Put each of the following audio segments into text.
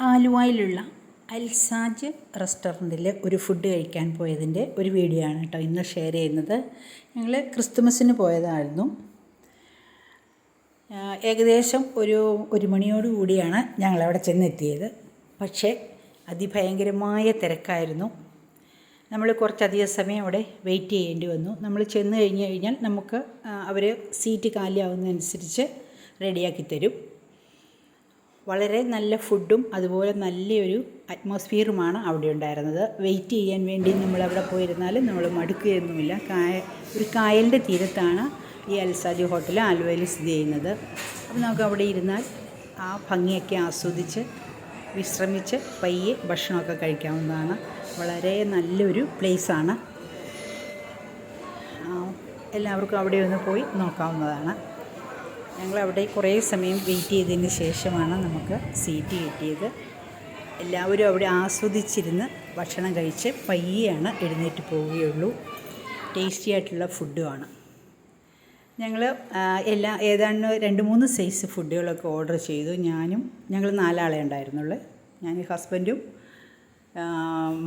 ആലുവയിലുള്ള അൽസാജ് റെസ്റ്റോറന്റിൽ ഒരു ഫുഡ് കഴിക്കാൻ പോയതിന്റെ ഒരു വീഡിയോ ആണ് കേട്ടോ ഇന്ന് ഷെയർ ചെയ്യുന്നത്. ഞങ്ങൾ ക്രിസ്തുമസിന് പോയതായിരുന്നു. ഏകദേശം ഒരു ഒരു മണിയോട് കൂടിയാണ് ഞങ്ങളവിടെ ചെന്നെത്തിയത്. പക്ഷേ അതിഭയങ്കരമായ തിരക്കായിരുന്നു. നമ്മൾ കുറച്ചധികം സമയം അവിടെ വെയിറ്റ് ചെയ്യേണ്ടി വന്നു. നമ്മൾ ചെന്ന് കഴിഞ്ഞ് കഴിഞ്ഞാൽ നമുക്ക് അവർ സീറ്റ് കാലിയാവുന്നതനുസരിച്ച് റെഡിയാക്കി തരും. വളരെ നല്ല ഫുഡും അതുപോലെ നല്ലൊരു അറ്റ്മോസ്ഫിയറുമാണ് അവിടെ ഉണ്ടായിരുന്നത്. വെയിറ്റ് ചെയ്യാൻ വേണ്ടി നമ്മൾ അവിടെ പോയിരുന്നാൽ നമ്മൾ മടുക്കുകയൊന്നുമില്ല കായ ഒരു കായലിന്റെ തീരത്താണ് ഈ അൽസാജി ഹോട്ടൽ ആലുവയിൽ സ്ഥിതി ചെയ്യുന്നത്. അപ്പോൾ നമുക്ക് അവിടെ ഇരുന്നാൽ ആ ഭംഗിയൊക്കെ ആസ്വദിച്ച് വിശ്രമിച്ച് പയ്യെ ഭക്ഷണമൊക്കെ കഴിക്കാവുന്നതാണ്. വളരെ നല്ലൊരു പ്ലേസാണ് എല്ലാവർക്കും അവിടെ ഒന്ന് പോയി നോക്കാവുന്നതാണ്. ഞങ്ങൾ അവിടെ കുറേ സമയം വെയിറ്റ് ചെയ്തതിന് ശേഷമാണ് നമുക്ക് സീറ്റ് കിട്ടിയത്. എല്ലാവരും അവിടെ ആസ്വദിച്ചിരുന്ന് ഭക്ഷണം കഴിച്ച് പയ്യെയാണ് എഴുന്നേറ്റ് പോവുകയുള്ളൂ. ടേസ്റ്റി ആയിട്ടുള്ള ഫുഡുമാണ്. ഞങ്ങൾ എല്ലാ ഏതാണ്ട് രണ്ട് മൂന്ന് സൈസ് ഫുഡുകളൊക്കെ ഓർഡർ ചെയ്തു. ഞാനും ഞങ്ങൾ നാലാളെ ഉണ്ടായിരുന്നുള്ളൂ. ഞാൻ ഹസ്ബൻഡും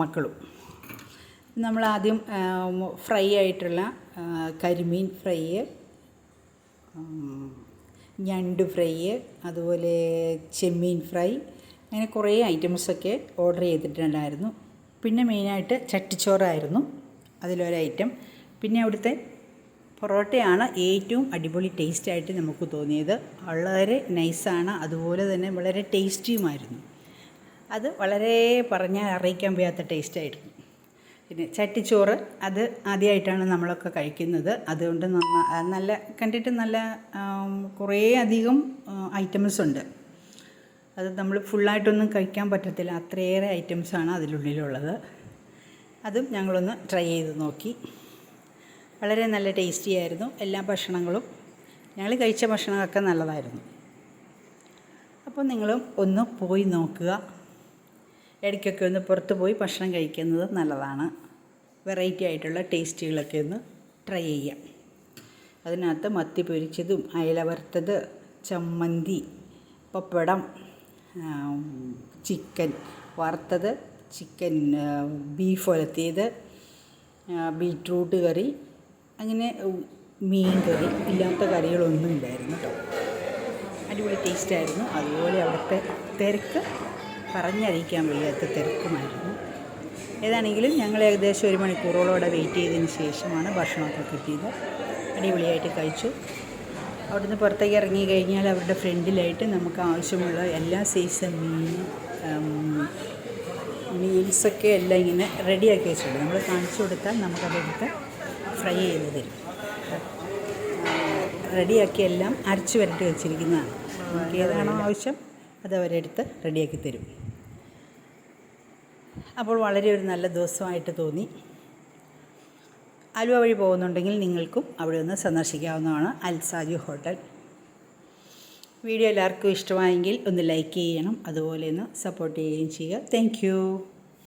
മക്കളും. നമ്മൾ ആദ്യം ഫ്രൈ ആയിട്ടുള്ള കരിമീൻ ഫ്രൈ ഞണ്ട് ഫ്രൈ അതുപോലെ ചെമ്മീൻ ഫ്രൈ അങ്ങനെ കുറേ ഐറ്റംസൊക്കെ ഓർഡർ ചെയ്തിട്ടുണ്ടായിരുന്നു. പിന്നെ മെയിനായിട്ട് ചട്ടിച്ചോറായിരുന്നു അതിലൊരൈറ്റം പിന്നെ അവിടുത്തെ പൊറോട്ടയാണ് ഏറ്റവും അടിപൊളി ടേസ്റ്റായിട്ട് നമുക്ക് തോന്നിയത്. വളരെ നൈസാണ് അതുപോലെ തന്നെ വളരെ ടേസ്റ്റിയുമായിരുന്നു. അത് വളരെ പറഞ്ഞാൽ അറിയിക്കാൻ വയ്യാത്ത ടേസ്റ്റായിരുന്നു. പിന്നെ ചട്ടിച്ചോറ് അത് ആദ്യമായിട്ടാണ് നമ്മളൊക്കെ കഴിക്കുന്നത്. അതുകൊണ്ട് നല്ല കണ്ടിട്ട് നല്ല കുറേ അധികം ഐറ്റംസ് ഉണ്ട്. അത് നമ്മൾ ഫുള്ളായിട്ടൊന്നും കഴിക്കാൻ പറ്റത്തില്ല. അത്രയേറെ ഐറ്റംസാണ് അതിനുള്ളിലുള്ളത് അതും ഞങ്ങളൊന്ന് ട്രൈ ചെയ്ത് നോക്കി. വളരെ നല്ല ടേസ്റ്റി ആയിരുന്നു. എല്ലാ ഭക്ഷണങ്ങളും ഞങ്ങൾ കഴിച്ച ഭക്ഷണമൊക്കെ നല്ലതായിരുന്നു. അപ്പോൾ നിങ്ങളും ഒന്ന് പോയി നോക്കുക. ഇടയ്ക്കൊക്കെ ഒന്ന് പുറത്ത് പോയി ഭക്ഷണം കഴിക്കുന്നത് നല്ലതാണ്. വെറൈറ്റി ആയിട്ടുള്ള ടേസ്റ്റുകളൊക്കെ ഒന്ന് ട്രൈ ചെയ്യാം. അതിനകത്ത് മത്തി പൊരിച്ചതും അയല വറുത്തത് ചമ്മന്തി പപ്പടം ചിക്കൻ വറുത്തത് ചിക്കൻ ബീഫ് ഒലത്തിയത് ബീട്രൂട്ട് കറി അങ്ങനെ മീൻ കറി ഇല്ലാത്ത കറികളൊന്നും ഇല്ലായിരുന്നു. കേട്ടോ അടിപൊളി ടേസ്റ്റായിരുന്നു അതുപോലെ അവിടുത്തെ തിരക്ക് പറഞ്ഞറിയിക്കാൻ വയ്യാത്ത തിരക്കുമായിരുന്നു. ഏതാണെങ്കിലും ഞങ്ങൾ ഏകദേശം ഒരു മണിക്കൂറോളം അവിടെ വെയിറ്റ് ചെയ്തതിന് ശേഷമാണ് ഭക്ഷണമൊക്കെ കിട്ടിയത്. അടിപൊളിയായിട്ട് കഴിച്ചു. അവിടുന്ന് പുറത്തേക്ക് ഇറങ്ങി കഴിഞ്ഞാൽ അവരുടെ ഫ്രണ്ടിലായിട്ട് നമുക്ക് ആവശ്യമുള്ള എല്ലാ സൈസ് മീൻ മീൽസൊക്കെ എല്ലാം ഇങ്ങനെ റെഡിയാക്കി വെച്ചിട്ടുണ്ട്. നമ്മൾ കാണിച്ചു കൊടുത്താൽ നമുക്കതെടുത്ത് ഫ്രൈ ചെയ്ത് തരും. റെഡിയാക്കി എല്ലാം അരച്ച് വരട്ടി വെച്ചിരിക്കുന്നതാണ്. നമുക്ക് ഏതാണോ ആവശ്യം അത് അവരെടുത്ത് റെഡിയാക്കി തരും. അപ്പോൾ വളരെ ഒരു നല്ല ദിവസമായിട്ട് തോന്നി. ആലുവ വഴി പോകുന്നുണ്ടെങ്കിൽ നിങ്ങൾക്കും അവിടെ ഒന്ന് സന്ദർശിക്കാവുന്നതാണ് അൽസാജി ഹോട്ടൽ. വീഡിയോ എല്ലാവർക്കും ഇഷ്ടമായെങ്കിൽ ഒന്ന് ലൈക്ക് ചെയ്യണം അതുപോലെ ഒന്ന് സപ്പോർട്ട് ചെയ്യുകയും ചെയ്യുക. താങ്ക്